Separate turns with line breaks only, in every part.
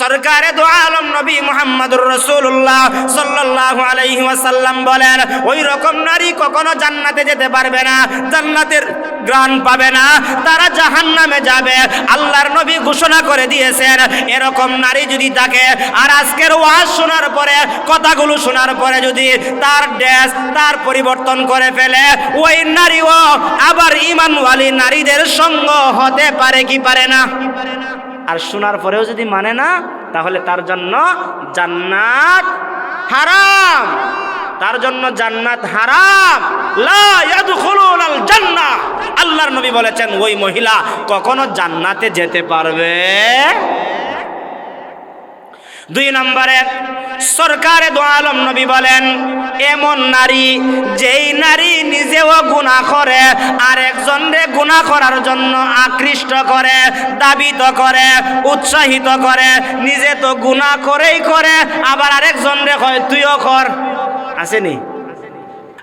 সরকারে দো আলম নবী মুহাম্মদুর রসুল্লাহ সাল্লাহ আলাইহি ওয়াসাল্লাম বলেন, ওই রকম নারী কখনো জান্নাতে যেতে পারবে না, জান্নাতের গ্রাণ পাবে না, তারা জাহান্নামে যাবে। আল্লাহর নবী ঘোষণা করে দিয়েছেন, এরকম নারী যদি থাকে, আর আজকের ওয়াজ শোনার পরে, কথাগুলো শোনার পরে যদি তার ড্রেস তার পরিবর্তন করে ফেলে, ওই নারীও আবার ইমানওয়ালি নারীদের সঙ্গ হতে পারে কি পারে না? আর শোনার পরেও যদি মানে না, তাহলে তার জন্য জান্নাত হারাম। তার জন্য জান্নাত হারাম। জান্নাহ। আল্লাহর নবী বলেছেন, ওই মহিলা কখনো জান্নাতে যেতে পারবে দুই নম্বরে, সরকারে দো আলম নবী বলেন, এমন নারী, যেই নারী নিজেও গুণা করে আর একজনরে গুণা করার জন্য আকৃষ্ট করে, দাবিত করে, উৎসাহিত করে, নিজে তো গুণা করেই করে, আবার আরেকজনরে কয়, তুইও কর। আসেনি?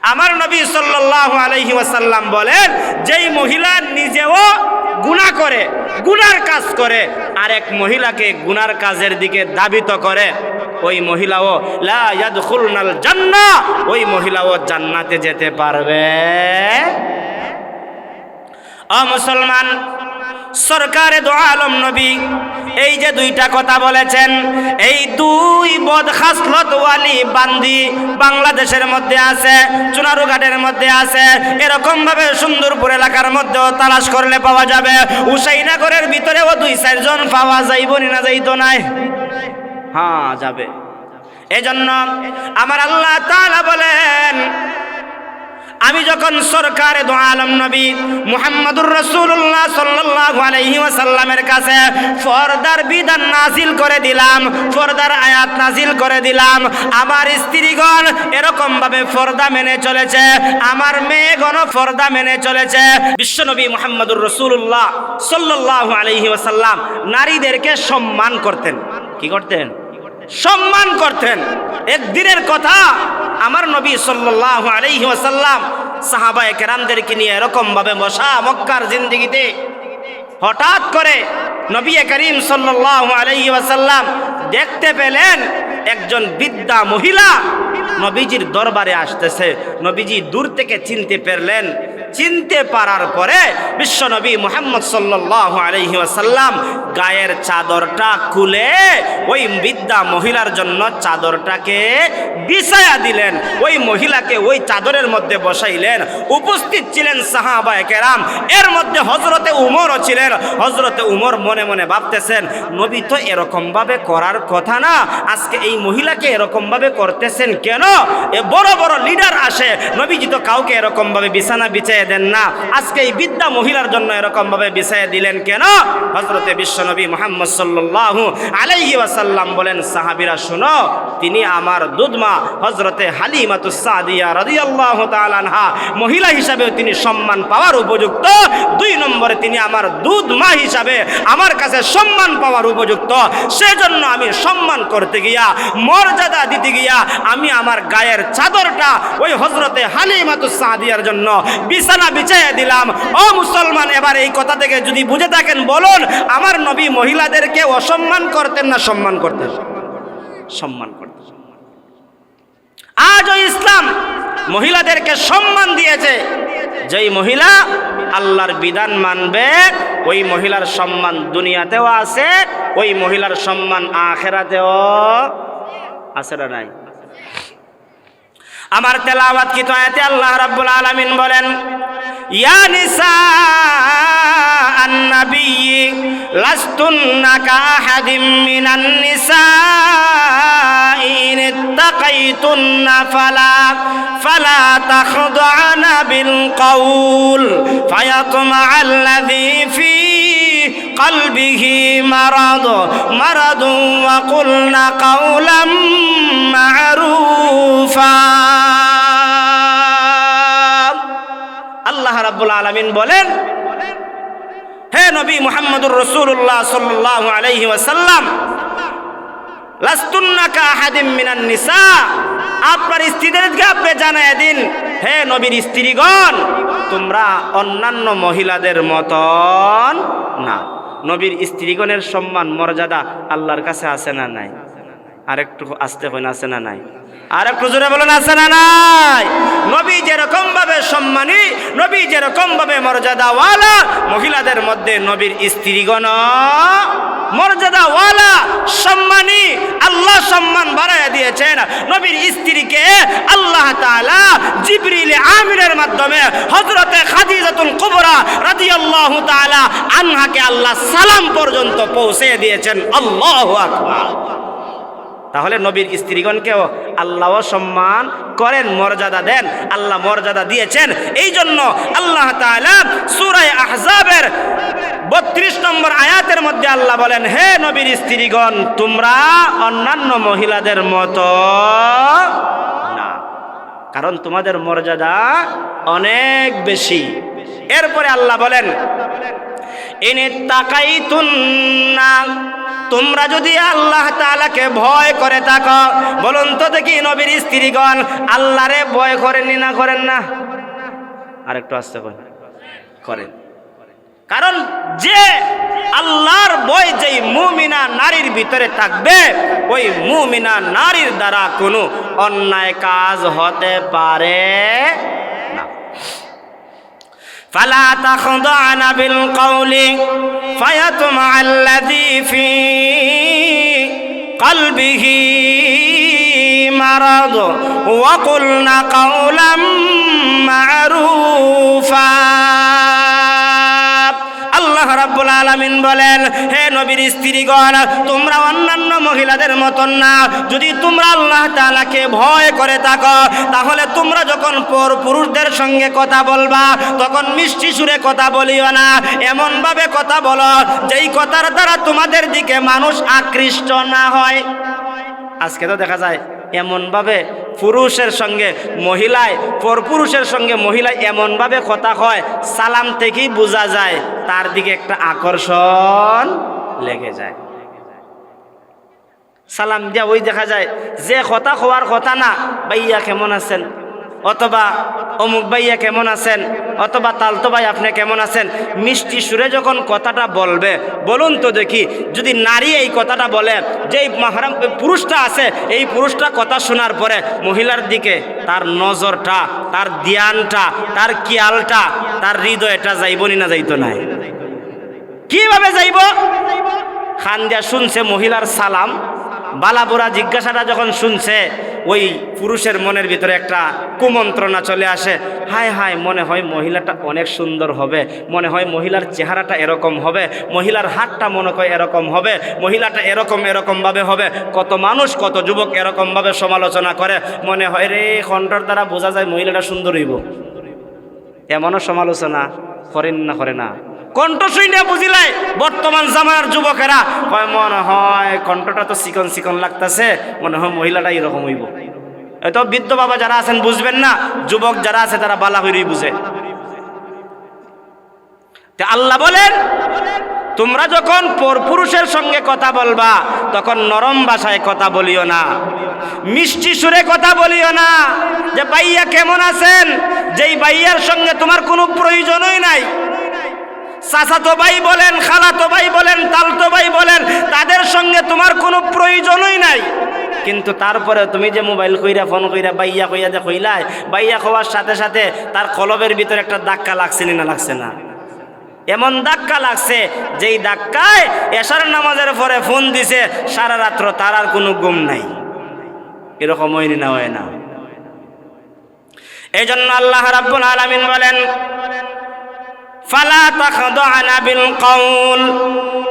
আমার নবী সাল্লাল্লাহু আলাইহি ওয়াসাল্লাম বলেন, যেই মহিলা নিজেও গুনাহ করে, গুনার কাজ করে আর এক মহিলাকে গুনার কাজের দিকে দাবিত করে, ওই মহিলাও, লা ইয়াদখুলনাল জান্নাহ ওই মহিলাও জান্নাতে যেতে পারবে। অ মুসলমান সরকারে দো আলম নবী। এই যে দুইটা কথা বলেছেন, এই দুই বদখাসলত ওয়ালি বান্দি বাংলাদেশের মধ্যে আছে, চুনারুঘাটের মধ্যে আছে এরকম ভাবে সুন্দরপুর এলাকার মধ্যেও তালাশ করলে পাওয়া যাবে। উসাইনগরের ভিতরেও দুই, চারজন পাওয়া যাইব না যাইতো নাই? হ্যাঁ যাবে। এজন্য আমার আল্লাহ তাআলা বলেন আমি যখন সরকারে দো আলম নবী মুহাম্মদুর রসুল্লাহ সাল্লাল্লাহু আলাইহি ওয়াসাল্লামের কাছে ফরদার বিধান নাজিল করে দিলাম, ফরদার আয়াত নাজিল করে দিলাম। আমার স্ত্রীগণ এরকম ভাবে ফর্দা মেনে চলেছে, আমার মেয়েগণ ফর্দা মেনে চলেছে। বিশ্বনবী মুহাম্মদুর রসুল্লাহ সাল্লাল্লাহু আলাইহি ওয়াসাল্লাম নারীদেরকে সম্মান করতেন। কি করতেন? সম্মান করতেন। একদিনের কথা আমার নবী সাল্লাল্লাহু আলাইহি ওয়াসাল্লাম সাহাবায়ে কেরামদেরকে নিয়ে এরকম ভাবে বসা মক্কার জিন্দেগিতে হঠাৎ করে নবী করিম সাল্লাল্লাহু আলাইহি ওয়াসাল্লাম দেখতে পেলেন একজন বিদ্যা মহিলা নবীজির দরবারে আসতেছে। নবীজি দূর থেকে চিনতে পারলেন চিনতে পারার পরে বিশ্বনবী মোহাম্মদ সাল্লাল্লাহু আলাইহি ওয়াসাল্লাম গায়ের চাদরটা খুলে ওই বিদ্যা মহিলার জন্য চাদরটাকে বিছায়া দিলেন। ওই মহিলাকে ওই চাদরের মধ্যে বসাইলেন। উপস্থিত ছিলেন সাহাবায়ে কেরাম এর মধ্যে হজরতে উমরও ছিলেন। হজরতে উমর মনে মনে ভাবতেছেন, নবী তো এরকমভাবে করার কথা না। আজকে এই মহিলাকে এরকমভাবে করতেছেন কেন? এ বড় বড় লিডার আসে। নবীজি তো কাউকে এরকমভাবে বিছানা বিছানা বিছাইয়ে দেন না। আজকে এই বিদ্যা মহিলার জন্য এরকম ভাবে বিছাইয়ে দিলেন কেন? হজরতে বিশ্বনবী মোহাম্মদ সাল্লাল্লাহু আলাইহি ওয়াসাল্লাম বলেন, সাহাবীরা, শুনো, তিনি আমার দুধমা হজরতে হালিমাতুস সাদিয়া রাদিয়াল্লাহু তাআলা আনহা। মহিলা হিসাবেও তিনি সম্মান পাওয়ার উপযুক্ত। দুই নম্বরে তিনি আমার দুধ মা হিসাবে আমার কাছে সম্মান পাওয়ার উপযুক্ত। সেজন্য আমি সম্মান করতে গিয়া, মর্যাদা দিতে গিয়া, আমি আমার গায়ের চাদরটা ওই হজরতে হালিমাতুস সাদিয়ার জন্য বিছানা বিছাইয়া দিলাম। ও মুসলমান, এবার এই কথা থেকে যদি বুঝে থাকেন, বলুন, আমার নবী মহিলাদেরকে অসম্মান করতেন না সম্মান করতেন? সম্মান করতেন। আজও ইসলাম মহিলাদেরকে সম্মান দিয়েছে। যেই মহিলা আল্লাহর বিধান মানবে, ওই মহিলার সম্মান দুনিয়াতেও আছে, ওই মহিলার সম্মান আখেরাতেও আছে না নাই? আমার তেলাওয়াত কি তো আল্লাহ রাব্বুল আলামিন বলেন ইয়া নিসা আন-নবী লাস্তুন্না কাহাদিম মিনান নিসা ইন ইত্তাকাইতুন্না ফালা ফালা তাখদুআনা বিল কওল ফায়াতমা আল্লাযী ফী قلبه مرض مرض وقلنا قولا معروفا রাব্বুল আলামিন বলেন, হে নবী মুহাম্মদুর রাসূলুল্লাহ সাল্লাহ আলাইহি ওয়াসাল্লাম লাস্তুন্নাকা আহাদিম মিনান নিসা, আপনার স্ত্রীদেরকে আপনি জানায় দিন, হে নবীর স্ত্রীগণ, তোমরা অন্যান্য মহিলাদের মতন না। নবীর স্ত্রীগণের সম্মান, মর্যাদা আল্লাহর কাছে আছে না নাই? আরেকটু আসতে হয় না আছে না নাই? আর একটু জোরে বলুন, আছে না নাই? নবী যেরকম ভাবে সম্মানী, নবী যেরকম ভাবে মর্যাদাওয়ালা, মহিলাদের মধ্যে নবীর স্ত্রীগণ মর্যাদাওয়ালা, সম্মানী, আল্লাহ সম্মান বাড়াইয়া দিয়েছেন। নবীর স্ত্রীকে আল্লাহ তাআলা জিবরিল আমিরের মাধ্যমে হযরতে খাদিজাতুল কুবরা রাদিয়াল্লাহু তাআলা আনহাকে আল্লাহ সালাম পর্যন্ত পৌঁছে দিয়েছেন। আল্লাহু আকবার। তাহলে নবীর স্ত্রীগণকেও আল্লাহ সম্মান করেন, মর্যাদা দেন। আল্লাহ মর্যাদা দিয়েছেন। এই জন্য আল্লাহ সূরায়ে আহজাবের বত্রিশ নম্বর আয়াতের মধ্যে আল্লাহ বলেন, হে নবীর স্ত্রীগণ, তোমরা অন্যান্য মহিলাদের মতো না। কারণ তোমাদের মর্যাদা অনেক বেশি। এরপরে আল্লাহ বলেন এনে তাকাই তোমরা যদি আল্লাহ তাআলাকে ভয় করে থাকো, বলুন তো দেখি নবীর স্ত্রীগণ আল্লাহরে ভয় করেননি না করেন না? আরেকটু আসতে করেন করেন। কারণ যে আল্লাহর বয় যেই মুমিনা নারীর ভিতরে থাকবে, ওই মুমিনা নারীর দ্বারা কোনো অন্যায় কাজ হতে পারে না। فلا تخضعن بالقول فيطمع الذي في قلبه مرض وقلن قولا معروفا. আলামিন বলেন, হে নবীর স্ত্রীগণ, তোমরা অন্যান্য মহিলাদের মতন না। যদি তোমরা আল্লাহ তালাকে ভয় করে থাকো, তাহলে তোমরা যখন পর পুরুষদের সঙ্গে কথা বলবা, তখন মিষ্টি সুরে কথা বলিও না। এমনভাবে কথা বলো, যেই কথার দ্বারা তোমাদের দিকে মানুষ আকৃষ্ট না হয়। আজকে তো দেখা যায়, এমনভাবে পুরুষের সঙ্গে মহিলায়, পরপুরুষের সঙ্গে মহিলায় এমনভাবে কথা হয় সালাম থেকেই বোঝা যায়, তার দিকে একটা আকর্ষণ লেগে যায়। সালাম দিয়া ওই দেখা যায়, যে কথা হওয়ার কথা না, ভাইয়া কেমন আছেন? অথবা অমুক ভাইয়া কেমন আছেন? অথবা তালতো ভাই, আপনি কেমন আছেন? মিষ্টি সুরে যখন কথাটা বলবে, বলুন তো দেখি, যদি নারী এই কথাটা বলে যে মাহারাম, পুরুষটা আছে, এই পুরুষটা কথা শোনার পরে মহিলার দিকে তার নজরটা, তার ধ্যানটা, তার কিয়ালটা তার হৃদয়টা যাইবনি না যাইতো নাই? কীভাবে যাইব? খান দিয়া শুনছে মহিলার সালাম বালাবুরা জিজ্ঞাসাটা যখন শুনছে, ওই পুরুষের মনের ভিতরে একটা কুমন্ত্রণা চলে আসে। হায় হায়, মনে হয় মহিলাটা অনেক সুন্দর হবে। মনে হয় মহিলার চেহারাটা এরকম হবে। মহিলার হাতটা মনে হয় এরকম হবে। মহিলাটা এরকম এরকমভাবে হবে। কত মানুষ, কত যুবক এরকমভাবে সমালোচনা করে। মনে হয়, রে, কণ্ঠর দ্বারা বোঝা যায় মহিলাটা সুন্দর হইব। এমনও সমালোচনা করেন না, করে না। কণ্ঠ শুইনে বুঝিলাই বর্তমান জামানার যুবকেরা হয় মনে হয়, কণ্ঠটা তো চিকন চিকন লাগতেছে, মনে হয় মহিলাটা এরকম হইব। হয়তো বৃদ্ধ বাবা যারা আছেন, বুঝবেন না, যুবক যারা আছে, তারা বালা হইরই বুঝে। আল্লাহ বলেন, তোমরা যখন পরপুরুষের সঙ্গে কথা বলবা, তখন নরম ভাষায় কথা বলিও না, মিষ্টি সুরে কথা বলিও না, যে বাইয়া কেমন আছেন, যেই বাইয়ার সঙ্গে তোমার কোনো প্রয়োজনই নাই চাচাতো ভাই বলেন খালাতো ভাই বলেন তালতো ভাই বলেন, তাদের সঙ্গে তোমার কোনো প্রয়োজনই নাই। কিন্তু তারপরে তুমি যে মোবাইল কইরা, ফোন কইরা, বাইয়া কইয়া যে কইলাই, বাইয়া খাওয়ার সাথে সাথে তার কলবের ভিতরে একটা ধাক্কা লাগছে না লাগছে না? এমন ধাক্কা লাগছে, যেই ধাক্কায় এশার নামাজের পরে ফোন দিছে, সারা রাত্র তার আর কোনো গুম নাই। এরকম হয়নি না, হয় না। এই জন্য আল্লাহ রাব্বুল আলামিন বলেন فلا تخضعن بالقول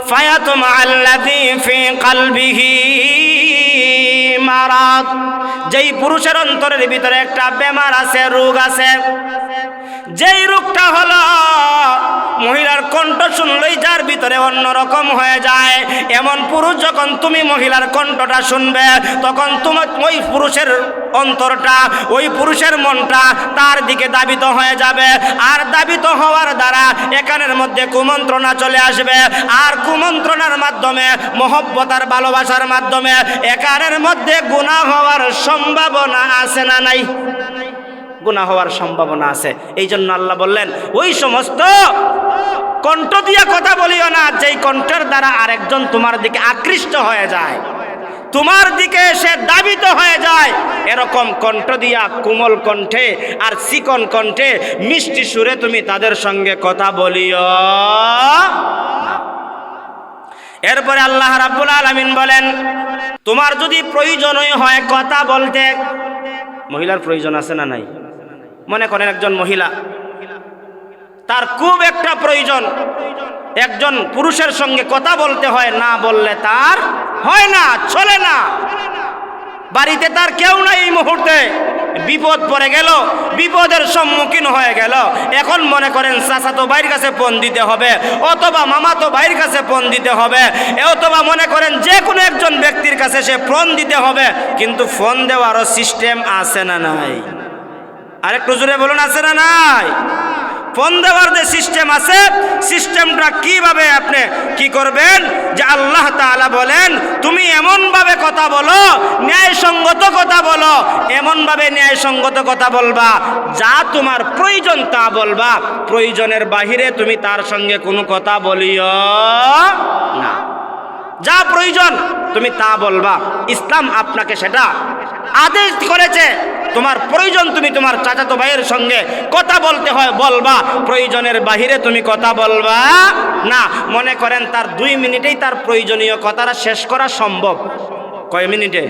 فيطمع الذي في قلبه মারাদ যেই পুরুষের অন্তরের ভিতরে একটা বেমার আছে রোগ আছে যেই রোগটা হলো, মহিলার কণ্ঠ শুনলেই যার ভিতরে অন্যরকম হয়ে যায়। এমন পুরুষ যখন তুমি মহিলার কণ্ঠটা শুনবে, তখন তোমার ওই পুরুষের অন্তরটা, ওই পুরুষের মনটা তার দিকে দাবিত হয়ে যাবে। আর দাবিত হওয়ার দ্বারা এখানের মধ্যে কুমন্ত্রণা চলে আসবে। আর কুমন্ত্রণার মাধ্যমে, মহব্বতার ভালোবাসার মাধ্যমে এখানের মধ্যে গুণা হওয়ার সম্ভাবনা আছে না নাই? গুণা হওয়ার সম্ভাবনা আছে। এই জন্য আল্লাহ বললেন, ওই সমস্ত কণ্ঠ দিয়া কথা বলিও না, যেই কণ্ঠের দ্বারা আরেকজন তোমার দিকে আকৃষ্ট হয়ে যায়, তোমার দিকে সে দাবিত হয়ে যায়। এরকম কণ্ঠ দিয়া কোমল কণ্ঠে আর চিকন কণ্ঠে মিষ্টি সুরে তুমি তাদের সঙ্গে কথা বলিও এরপরে আল্লাহ রাব্বুল আলামিন বলেন, তোমার যদি প্রয়োজনই হয় কথা বলতে। মহিলার প্রয়োজন আছে না নাই? মনে করেন একজন মহিলা। তার খুব একটা প্রয়োজন। একজন পুরুষের সঙ্গে কথা বলতে হয়, না বললে তার হয় না, চলে না। বাড়িতে তার কেউ নাই এই মুহূর্তে। বিপদ পড়ে গেল, বিপদের সম্মুখীন হয়ে গেল। এখন মনে করেন চাচা তো বাইরের কাছে ফোন দিতে হবে, অথবা মামা তো বাইরের কাছে ফোন দিতে হবে, অথবা মনে করেন যে কোনো একজন ব্যক্তির কাছে সে ফোন দিতে হবে, কিন্তু ফোন দেওয়ারও সিস্টেম আছে না নাই। আরেকটু জোরে বলুন, আছে না নাই? ফোন দেওয়ার যে সিস্টেম আছে, সিস্টেমটা কীভাবে আপনি কি করবেন? যে আল্লাহ তাআলা বলেন, তুমি এমনভাবে কথা বলো, ন্যায়সঙ্গত কথা বলো, এমনভাবে ন্যায়সঙ্গত কথা বলবা, যা তোমার প্রয়োজন তা বলবা, প্রয়োজনের বাহিরে তুমি তার সঙ্গে কোনো কথা বলিও না। যা প্রয়োজন তুমি তা বলবা। ইসলাম আপনাকে সেটা আদেশ করেছে। তোমার প্রয়োজন তুমি তোমার চাচাতো ভাইয়ের সঙ্গে কথা বলতে হয়, বলবা। প্রয়োজনের বাহিরে তুমি কথা বলবা না। মনে করেন তার দুই মিনিটেই তার প্রয়োজনীয় কথাটা শেষ করা সম্ভব। কয় মিনিটে?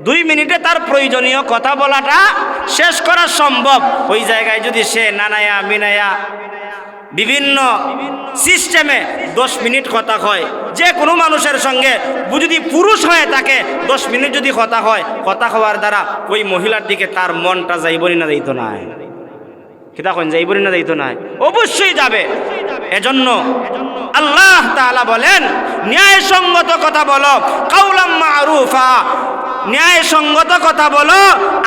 দুই মিনিটে তার প্রয়োজনীয় কথা বলাটা শেষ করা সম্ভব। ওই জায়গায় যদি সে নানায়া মিনায়া বিভিন্ন সিস্টেমে দশ মিনিট কথা হয় যে কোনো মানুষের সঙ্গে যদি পুরুষ হয়ে থাকে, দশ মিনিট যদি কথা হয়, কথা হওয়ার দ্বারা ওই মহিলার দিকে তার মনটা যাইবনি না যাইতো না কিতা কন যাইবনি না যাইতো না অবশ্যই যাবে। এজন্য আল্লাহ তাআলা বলেন, ন্যায়সঙ্গত কথা বলো কাউলাম মারুফা ন্যায়সঙ্গত কথা বলো,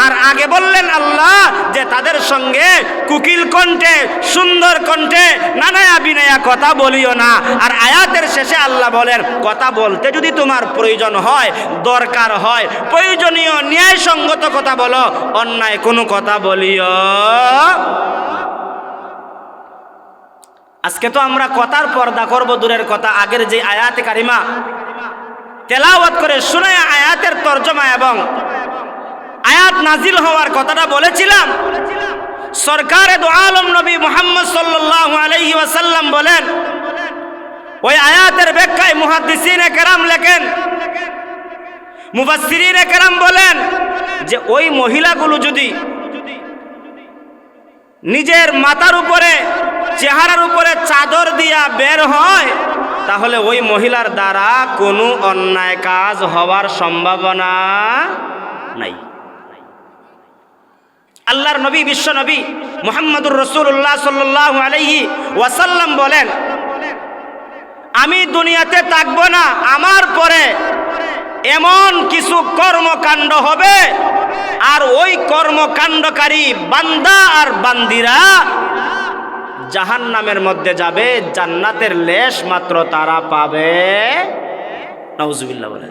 আর আগে বললেন আল্লাহ যে তাদের সঙ্গে কুকিল কণ্ঠে, সুন্দর কণ্ঠে, নানায়া বিনায়া কথা বলিও না। আর আয়াতের শেষে আল্লাহ বলেন, কথা বলতে যদি তোমার প্রয়োজন হয়, দরকার হয়, প্রয়োজনীয় ন্যায়সঙ্গত কথা বলো, অন্যায় কোনো কথা বলিও। আজকে তো আমরা কথার পর্দা করব, দূরের কথা। আগের যে আয়াতে কারিমা তেলাওয়াত করে শুনে আয়াতের তর্জমা এবং আয়াত নাজিল হওয়ার কথাটা বলেছিলাম। সরকারে দো আলম নবী মোহাম্মদ সাল্লাল্লাহু আলাইহি ওয়াসাল্লাম বলেন, ওই আয়াতের ব্যাখ্যায় মুহাদ্দিসিনে কেরাম লেখেন, মুফাসসিরিনে কেরাম বলেন যে ওই মহিলাগুলো যদি নিজের মাথার উপরে, চেহারার উপরে চাদর দিয়া বের হয়, তাহলে ওই মহিলার দ্বারা কোনো অন্যায় কাজ হওয়ার সম্ভাবনা নাই। আল্লাহর নবী, বিশ্ব নবী মোহাম্মদুর রসুল্লাহ সাল্লাহ আলাইহি ওয়াসাল্লাম বলেন, আমি দুনিয়াতে থাকব না, আমার পরে এমন কিছু কর্মকাণ্ড হবে আর ওই কর্মকাণ্ডকারী বান্দা আর বান্দিরা জাহান নামের মধ্যে যাবে, জান্নাতের লেশ মাত্র তারা পাবে। নওজুবিল্লাহ বলে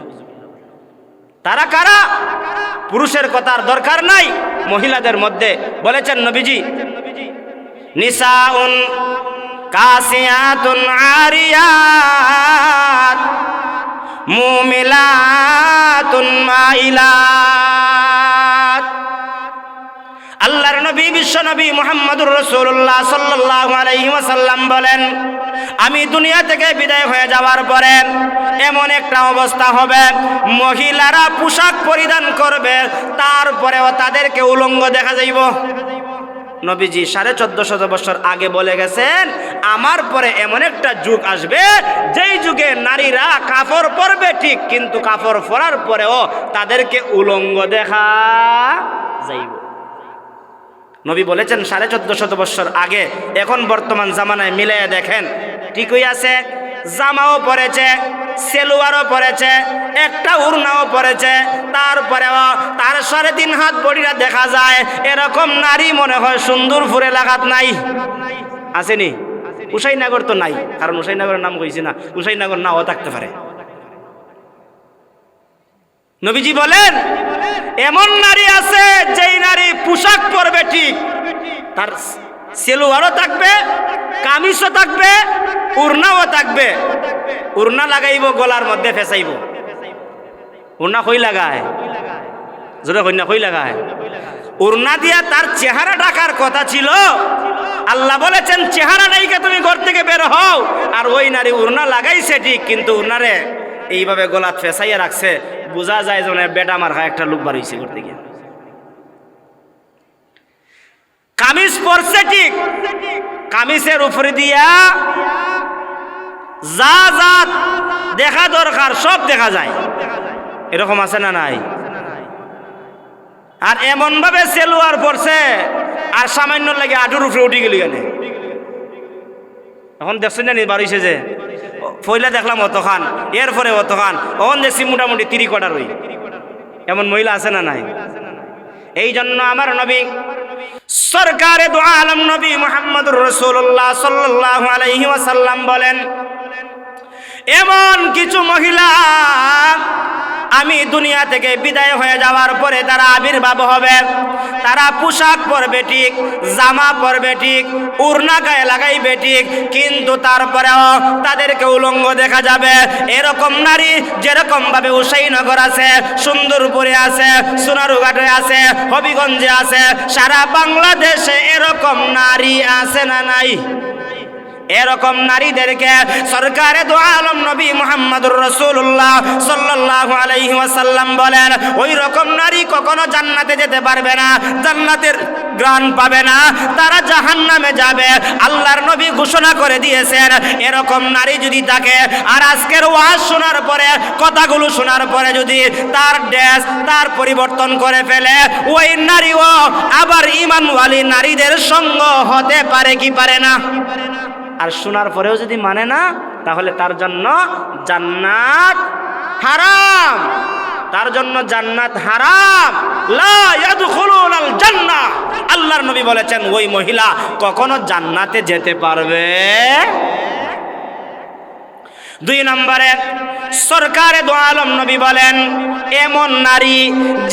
তারা কারা? পুরুষের কথার দরকার নাই, মহিলাদের মধ্যে। বলেছেন নবীজি, নিসাউন কাসিয়াতুন আরিয়াত, মুমিলাতুন মাইলাত। আল্লাহর নবী, বিশ্ব নবী মোহাম্মদুর রসুল্লাহ সাল্লাহ আলাইসাল্লাম বলেন, আমি দুনিয়া থেকে বিদায় হয়ে যাওয়ার পরে এমন একটা অবস্থা হবে, মহিলারা পোশাক পরিধান করবে, তারপরেও তাদেরকে উলঙ্গ দেখা যাইব। নবীজি সাড়ে চোদ্দ শত বছর আগে বলে গেছেন, আমার পরে এমন একটা যুগ আসবে, যেই যুগে নারীরা কাপড় পরবে ঠিক, কিন্তু কাপড় পরার পরেও তাদেরকে উলঙ্গ দেখা যাইব। নবী বলেছেন, সাড়ে চোদ্দ শত বৎসর আগে, এখন বর্তমান জামানায় মিলে দেখেন। ঠিকই আছে, জামাও পরেছে, সেলুয়ারও পরেছে, একটা উড়নাও পরেছে, তারপরেও তার সাড়ে তিন হাত বডিটা দেখা যায়, এরকম নারী মনে হয় সুন্দরপুর লাগাত নাই। আসেনি? উসাইনগর তো নাই, কারণ উসাইনগরের নাম কইছি না উসাইনগর নাও থাকতে পারে। নবীজি বলেন, এমন নারী আছে যেই নারী পোশাক পরবে ঠিক। তার সেলুয়ারও থাকবে, কামিজও থাকবে, উড়নাও থাকবে। উড়না লাগাইব, গলার মধ্যে ফেসাইব। উড়না কই লাগায়? জোরে কই লাগায়? উড়না দিয়া তার চেহারা ঢাকার কথা ছিল। আল্লাহ বলেছেন, চেহারা নাইকে তুমি ঘর থেকে বের হও। আর ওই নারী উড়না লাগাইছে ঠিক, কিন্তু উড়নারে এইভাবে গলা ফেসাইয়া রাখছে। বোঝা যায় যে বেটা মার খায়, একটা লোক বাড়িয়েছে ঘর থেকে। কামিজ পরছে ঠিক, কামিজের উপরে দিয়া যা যা দেখা দরকার, সব দেখা যায়। এরকম আছে না নাই? আর এমন ভাবে সেলুয়ার পড়ছে আর সামান্য লাগে আটুর উপরে উঠে গেলি এখন। দেখছেন জানি বাড়িছে যে পয়লা দেখলাম অত খান এরপরে অত খান অন দেখছি মোটামুটি তিরি কটার ওই। এমন মহিলা আছে না নাই? এই জন্য আমার নবী সরকারে দোয়া আলম নবী মোহাম্মদুর রসুল্লাহ সাল্লাহ আলহিম বলেন এমন কিছু মহিলা আমি দুনিয়া থেকে বিদায় হয়ে যাওয়ার পরে তারা আবির্ভাব হবে। তারা পোশাক পরবে ঠিক, জামা পরবে ঠিক, উড়না গায়ে লাগাইবে ঠিক, কিন্তু তারপরেও তাদেরকে উলঙ্গ দেখা যাবে। এরকম নারী যেরকম ভাবে উসাইনগর আছে, সুন্দরপুরে আছে, সোনারুঘাটে আছে, হবিগঞ্জে আছে, সারা বাংলাদেশে এরকম নারী আছে না নাই? এরকম নারীদেরকে সরকারে দো আলম নবী মোহাম্মদুর রসুল্লাহ সাল্লাহ আলাইহি ওয়াসাল্লাম বলেন, ওই রকম নারী কখনো জান্নাতে যেতে পারবে না, জান্নাতের গ্রাণ পাবে না, তারা জাহান নামে যাবে। আল্লাহর নবী ঘোষণা করে দিয়েছেন, এরকম নারী যদি থাকে, আর আজকের ওয়াজ শোনার পরে, কথাগুলো শোনার পরে যদি তার ড্রেস তার পরিবর্তন করে ফেলে, ওই নারীও আবার ইমানওয়ালি নারীদের সঙ্গ হতে পারে কি পারে না? আর শোনার পরেও যদি মানে না, তাহলে তার জন্য জান্নাত হারাম। তার জন্য জান্নাত হারাম। আল্লাহর নবী বলেছেন, ওই মহিলা কখনো জান্নাতে যেতে পারবে দুই নম্বরে, সরকারে দো আলম নবী বলেন, এমন নারী,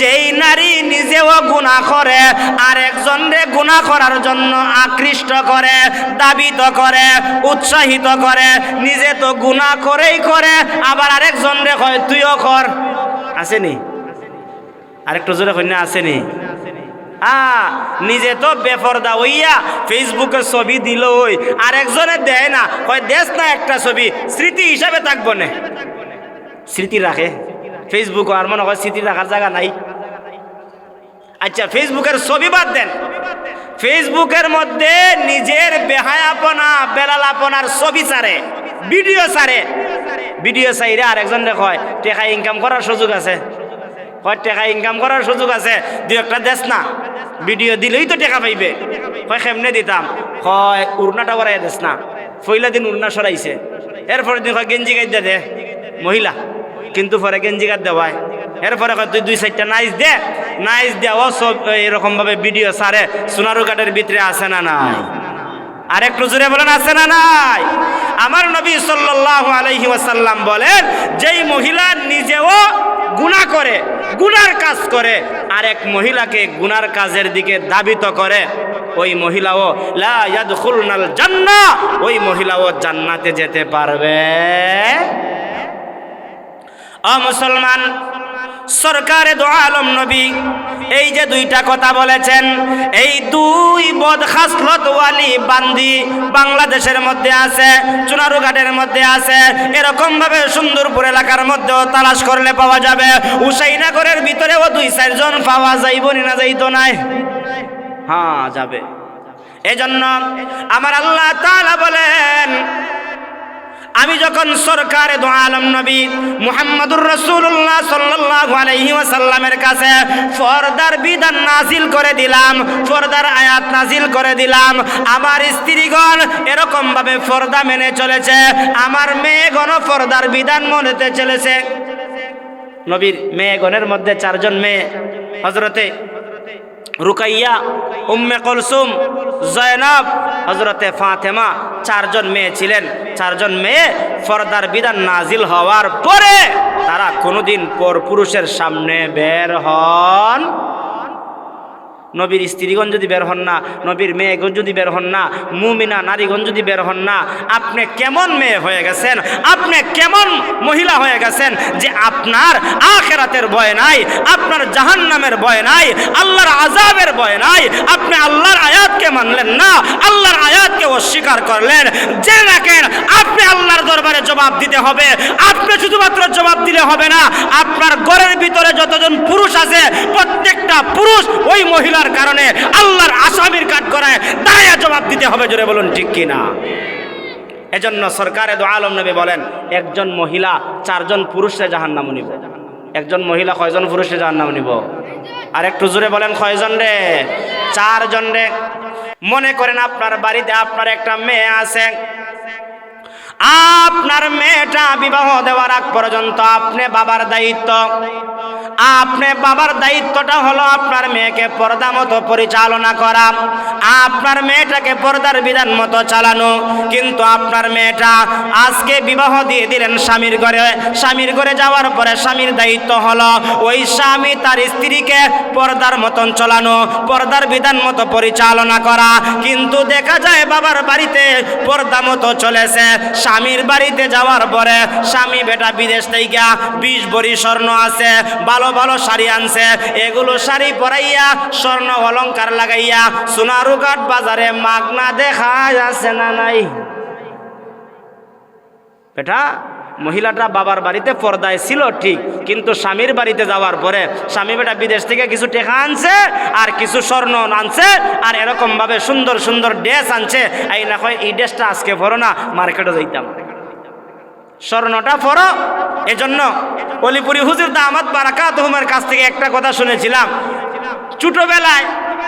যেই নারী নিজেও গুণা করে আর একজন একজনরে গুণা করার জন্য আকৃষ্ট করে, দাবিত করে, উৎসাহিত করে, নিজে তো গুণা করেই করে, আবার আরেকজন রে কয়, তুইও কর। আসেনি? আরেকটু জোরে কন্যা আসেনি? আ, নিজে তো বেফরদা হইয়া ফেসবুকে ছবি দিল ওই। আর একজনে দেয় না, কয়, দেশ না একটা ছবি, স্মৃতি হিসাবে থাকব না। স্মৃতি রাখে। ফেসবুক আর মনে হয় স্মৃতি রাখার জায়গা নাই। আচ্ছা ফেসবুকের ছবি বাদ দেন। ফেসবুকের মধ্যে নিজের বেহায়াপনা, বেলালাপনার ছবি ছাড়ে ভিডিও ছাড়ে ভিডিও চাইরে আর একজন কয়, টেকা ইনকাম করার সুযোগ আছে। কয় টাকা ইনকাম করার সুযোগ আছে? দুই একটা দেশ না। ভিডিও দিলেই তো টাকা পাইবে। কয়, কেমনে দিতাম? কয়, উড়নাটা করাই দেশ না। পয়লা দিন উড়না সরাইছে। এরপরে দিন কয়, গেঞ্জি গাইতে দে। মহিলা। কিন্তু পরে গেঞ্জি গাছ দেওয়ায় এরপরে কয়, তুই দুই সাইডটা নাইস দে। নাইস দেওয়া সব এরকম ভাবে ভিডিও সারে সোনারু কাঠের ভিতরে আছে না নাই? আর একটু জুড়ে বলেন, আছে না নাই? আমার নবী সাল্লাল্লাহু আলাইহি ওয়াসাল্লাম বলেন, যেই মহিলা নিজেও কাজ করে আর এক মহিলাকে গুনার কাজের দিকে দাবিত করে, ওই মহিলাও, লা জান্না ওই মহিলাও জান্নাতে যেতে পারবে। অ মুসলমান সরকারে দো আলম নবী। এই যে দুইটা কথা বলেছেন, এই দুই বদ খাসলতওয়ালি বান্দি বাংলাদেশের মধ্যে আছে, চুনারুঘাটের মধ্যে আছে এরকম ভাবে সুন্দরপুর এলাকার মধ্যেও তালাশ করলে পাওয়া যাবে। উসাইনগরের ভিতরেও দুই, চারজন পাওয়া যাইব না যাইতো নাই? হ্যাঁ যাবে। এজন্য আমার আল্লাহ তাআলা বলেন আমি যখন সরকারে দো আলম নবী মুহাম্মদুর রসুল্লাহ সাল্লাহ আলাইহি ওয়াসাল্লামের কাছে ফরদার বিধান নাজিল করে দিলাম, ফরদার আয়াত নাজিল করে দিলাম, আমার স্ত্রীগণ এরকম ভাবে ফর্দা মেনে চলেছে, আমার মেয়েগণ ফর্দার বিধান মনেতে চলেছে। নবীর মেয়েগণের মধ্যে চারজন মেয়ে হজরতে রুকাইয়া, উম্মে কলসুম, জয়নব হজরতে ফাতেমা চারজন মেয়ে ছিলেন। চারজন মেয়ে ফরদার বিধান নাজিল হওয়ার পরে তারা কোনোদিন পর পুরুষের সামনে বের হন। নবীর স্ত্রীগণ যদি বের হন না, নবীর মেয়েগণ যদি বের হন না, মুমিনা নারীগণ যদি বের হন না, আপনি কেমন মেয়ে হয়ে গেছেন? আপনি কেমন মহিলা হয়ে গেছেন যে আপনার আখেরাতের ভয় নাই, আপনার জাহান্নামের ভয় নাই, আল্লাহর আজাবের ভয় নাই? আপনি আল্লাহর আয়াতকে মানলেন না, আল্লাহর আয়াতকে অস্বীকার করলেন। জেনে রাখেন, আপনি আল্লাহর দরবারে জবাব দিতে হবে। আপনি শুধুমাত্র জবাব দিলে হবে না, আপনার ঘরের ভিতরে যতজন পুরুষ আছে, প্রত্যেকটা পুরুষ ওই মহিলার কারণে, আল্লাহর আসামির কাঠ করায় দাঁড়িয়ে জবাব দিতে হবে, জোরে বলুন, ঠিক কিনা? এজন্য সরকারে দো আলম নবী বলেন, একজন মহিলা, চারজন পুরুষে জাহান্নাম নিব। একজন মহিলা কয়জন পুরুষে জাহান নাম নিব? আর একটু জোরে বলেন, কয়জন রে? চারজন রে। মনে করেন আপনার বাড়িতে আপনার একটা মেয়ে আছে আপনার মেয়েটা বিবাহ দেওয়ার আগ পর্যন্ত আপনি বাবার দায়িত্ব। আপনি বাবার দায়িত্বটা হলো আপনার মেয়েকে পর্দা মতো পরিচালনা করা, আপনার মেয়েটাকে পর্দার বিধান মতো চালানো। কিন্তু আপনার মেয়েটা আজকে বিবাহ দিয়ে দিলেন স্বামীর ঘরে। স্বামীর ঘরে যাওয়ার পরে স্বামীর দায়িত্ব হলো ওই স্বামী তার স্ত্রীকে পর্দার মতন চালানো, পর্দার বিধান মতো পরিচালনা করা। কিন্তু দেখা যায় বাবার বাড়িতে পর্দা মতো চলেছে স্বামীর বাড়িতে যাওয়ার পরে স্বামী বেটা বিদেশ থেকে বিশ ভরি স্বর্ণ আছে, ভালো ভালো শাড়ি আনছে। এগুলো শাড়ি পরাইয়া স্বর্ণ অলঙ্কার লাগাইয়া সোনারুঘাট বাজারে মাগনা দেখা আছে না নাই? বেটা মহিলাটা বাবার বাড়িতে পর্দায় ছিল, ঠিক। কিন্তু স্বামীর বাড়িতে যাওয়ার পরে স্বামী বেটা বিদেশ থেকে কিছু টেকা আনছে আর কিছু স্বর্ণ আনছে আর এরকম ভাবে সুন্দর সুন্দর ড্রেস আনছে। এই না হয় এই ড্রেসটা আজকে পরো না, মার্কেটে যাইতাম। স্বর্ণটা পরো, এজন্য অলিপুরি হুজুর দামাত বারাকা তোমার কাছ থেকে একটা কথা শুনেছিলাম। ছোটবেলায়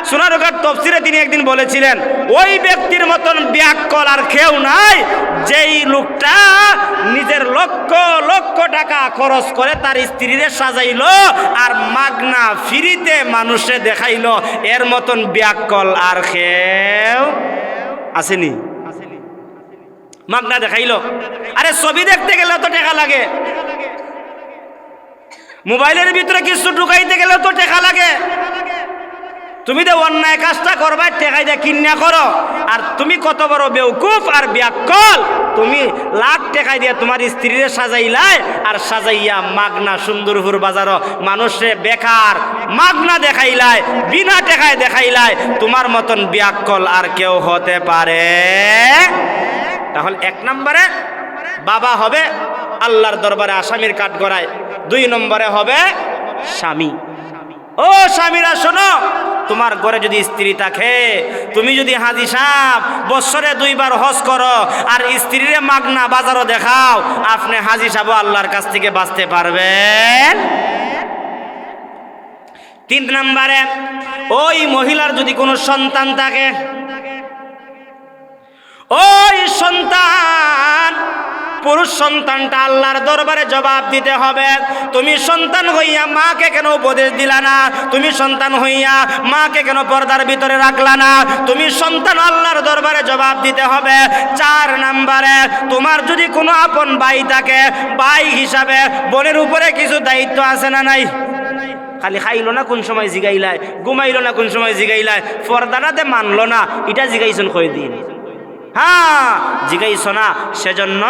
সোনারুঘাট তফসিরে তিনি একদিন বলেছিলেন, ওই ব্যক্তির মতন ব্যাকল আর কেউ নাই, যেই লোকটা নিজের লক্ষ লক্ষ টাকা খরচ করে তার স্ত্রীরে সাজাইলো আর মাগনা ফ্রিতে মানুষে দেখাইলো, এর মতন ব্যাকল আর কেউ আসেনি। মাগনা দেখাইলো। আরে ছবি দেখতে গেলে তো টাকা লাগে। মোবাইলের ভিতরে কিছু ঢুকাইতে গেলেও তো টাকা লাগে। তুমি তো অন্যায় কাজটা করবা টেকাই দিয়ে কিন্যা করো। আর তুমি কত বড় বেউকুফ আর ব্যাকল তুমি লাখ টেকাই দিয়ে তোমার স্ত্রীরে সাজাইলাই আর সাজাইয়া মাগনা সুন্দরপুর বাজারও মানুষে বেকার মাগনা দেখাইলাই, বিনা টেকায় দেখাইলাই, তোমার মতন ব্যাকল আর কেউ হতে পারে। তাহলে এক নম্বরে বাবা হবে আল্লাহর দরবারে আসামির কাঠ গড়ায় দুই নম্বরে হবে স্বামী। ও স্বামীরা শোনো তোমার ঘরে যদি স্ত্রী থাকে, তুমি যদি হাজি সাপ বছরে দুইবার হজ করো, আর স্ত্রীরে মাগনা বাজারও দেখাও, আপনি হাজি সাহেব আল্লাহর কাছ থেকে বাঁচতে পারবেন। তিন নম্বরে, ওই মহিলার যদি কোনো সন্তান থাকে, ওই সন্তান পুরুষ সন্তানটা আল্লাহর দরবারে জবাব দিতে হবে। তুমি সন্তান হইয়া মাকে কেন উপদেশ দিলা না? তুমি সন্তান হইয়া মাকে কেন পর্দার ভিতরে রাখলা না? তুমি সন্তান আল্লাহর দরবারে জবাব দিতে হবে। চার নাম্বারে, তোমার যদি কোনো আপন ভাই থাকে, ভাই হিসাবে বোনের উপরে কিছু দায়িত্ব আছে না নাই? খালি খাইলো না কোন সময় জিগাইলাই ঘুমাইলো না কোন সময় জিগাইলাই পর্দাটাতে মানলো না, এটা জিগাইছেন কই দিন হ্যাঁ জিগাইছ না সেজন্য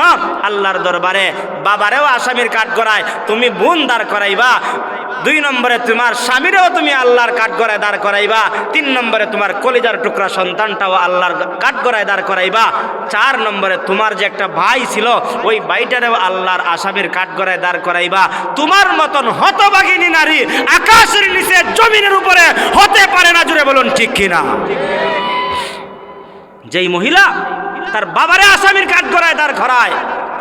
আল্লাহর দরবারে বাবারেও আসামির কাঠ গড়ায়, তুমি বোন দাঁড় করাইবা। দুই নম্বরে তোমার স্বামীরেও তুমি আল্লাহর কাঠ গড়ায় দাঁড় করাইবা। তিন নম্বরে তোমার কলিজার টুকরা সন্তানটাও আল্লাহর কাঠ গড়ায় দাঁড় করাইবা। চার নম্বরে তোমার যে একটা ভাই ছিল, ওই ভাইটারেও আল্লাহর আসামির কাঠ গড়ায় দাঁড় করাইবা। তোমার মতন হতবাগিনী নারী আকাশের নিচে জমিনের উপরে হতে পারে না, জুড়ে বলুন ঠিক কিনা? যেই মহিলা তার বাবারে আসামির কাঠ করায় দাঁড় খরায়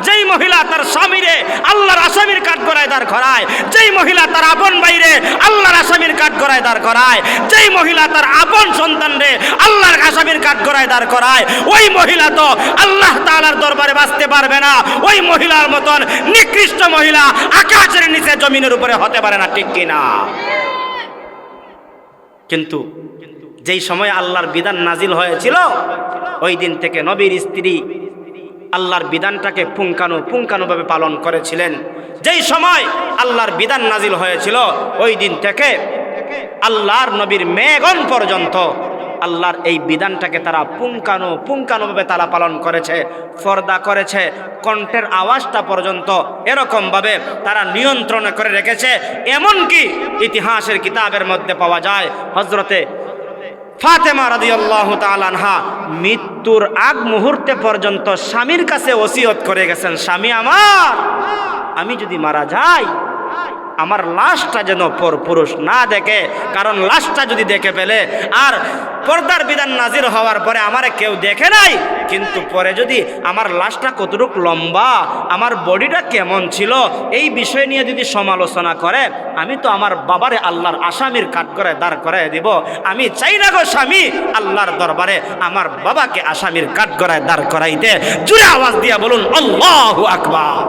যেই মহিলা তার স্বামীরে আল্লাহর আসামির কাঠ করায় দাঁড় করায়, যেই মহিলা তার আপন বাইরে আল্লাহর আসামির কাঠ করায় দাঁড় করায়, যেই মহিলা তার আপন সন্তানরে আল্লাহর আসামির কাঠ করায় দাঁড় করায়, ওই মহিলা তো আল্লাহ তালার দরবারে বাঁচতে পারবে না। ওই মহিলার মতন নিকৃষ্ট মহিলা আকাশের নিচে জমিনের উপরে হতে পারে না, ঠিক কিনা? কিন্তু যেই সময় আল্লাহর বিধান নাজিল হয়েছিল, ওই দিন থেকে নবীর স্ত্রী আল্লাহর বিধানটাকে পুঙ্কানু পুঙ্কানুভাবে পালন করেছিলেন। যেই সময় আল্লাহর বিধান নাজিল হয়েছিল, ওই দিন থেকে আল্লাহর নবীর মেগন পর্যন্ত আল্লাহর এই বিধানটাকে তারা পুঙ্কানু পুঙ্কানুভাবে তারা পালন করেছে ফর্দা করেছে, কণ্ঠের আওয়াজটা পর্যন্ত এরকমভাবে তারা নিয়ন্ত্রণ করে রেখেছে। এমনকি ইতিহাসের কিতাবের মধ্যে পাওয়া যায় হজরতে ফাতেমা রাজি আল্লাহ আনহা মৃত্যুর আগ মুহূর্তে পর্যন্ত স্বামীর কাছে ওসিয়ত করে গেছেন, স্বামী আমার, আমি যদি মারা যাই আমার লাশটা যেন পর পুরুষ না দেখে, কারণ লাশটা যদি দেখে ফেলে, আর পর্দার বিধান নাজির হওয়ার পরে আমারে কেউ দেখে নাই, কিন্তু পরে যদি আমার লাশটা কতটুক লম্বা, আমার বডিটা কেমন ছিল, এই বিষয় নিয়ে যদি সমালোচনা করে, আমি তো আমার বাবারে আল্লাহর আসামির কাঠ করে দাঁড় করায় দিব। আমি চাই না গো স্বামী, আল্লাহর দরবারে আমার বাবাকে আসামির কাঠ করায় দাঁড় করাইতে। জুড়ে আওয়াজ দিয়া বলুন, আল্লাহু আকবার।